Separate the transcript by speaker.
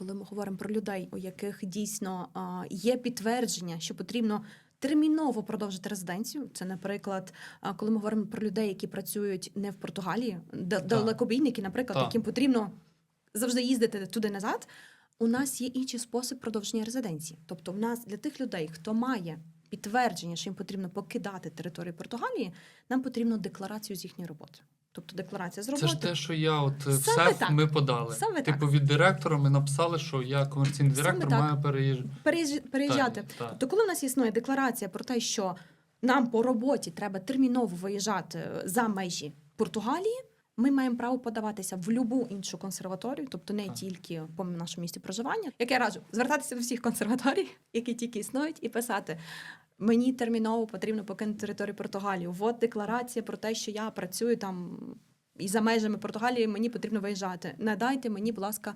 Speaker 1: коли ми говоримо про людей, у яких дійсно є підтвердження, що потрібно терміново продовжити резиденцію. Це, наприклад, коли ми говоримо про людей, які працюють не в Португалії, да- далекобійники, наприклад,
Speaker 2: Так.
Speaker 1: яким потрібно завжди їздити туди назад. У нас є інший спосіб продовження резиденції. Тобто, в нас для тих людей, хто має підтвердження, що їм потрібно покидати територію Португалії, нам потрібно декларацію з їхньої роботи. Тобто декларація з
Speaker 2: Це ж те, що я от е, в
Speaker 1: Саме
Speaker 2: СЕФ
Speaker 1: так.
Speaker 2: ми подали.
Speaker 1: Саме
Speaker 2: типу
Speaker 1: так.
Speaker 2: від директора ми написали, що я комерційний
Speaker 1: Саме
Speaker 2: директор,
Speaker 1: так.
Speaker 2: маю переїжджати.
Speaker 1: Переїж- переїжджати.
Speaker 2: Так, так.
Speaker 1: Тобто, коли у нас існує декларація про те, що нам по роботі треба терміново виїжджати е, за межі Португалії, ми маємо право подаватися в будь-яку іншу консерваторію, тобто не
Speaker 2: Так.
Speaker 1: тільки по нашому місці проживання. Як я раджу, звертатися до всіх консерваторій, які тільки існують, і писати. Мені терміново потрібно покинути територію Португалії. От декларація про те, що я працюю там і за межами Португалії, мені потрібно виїжджати. Надайте мені, будь ласка,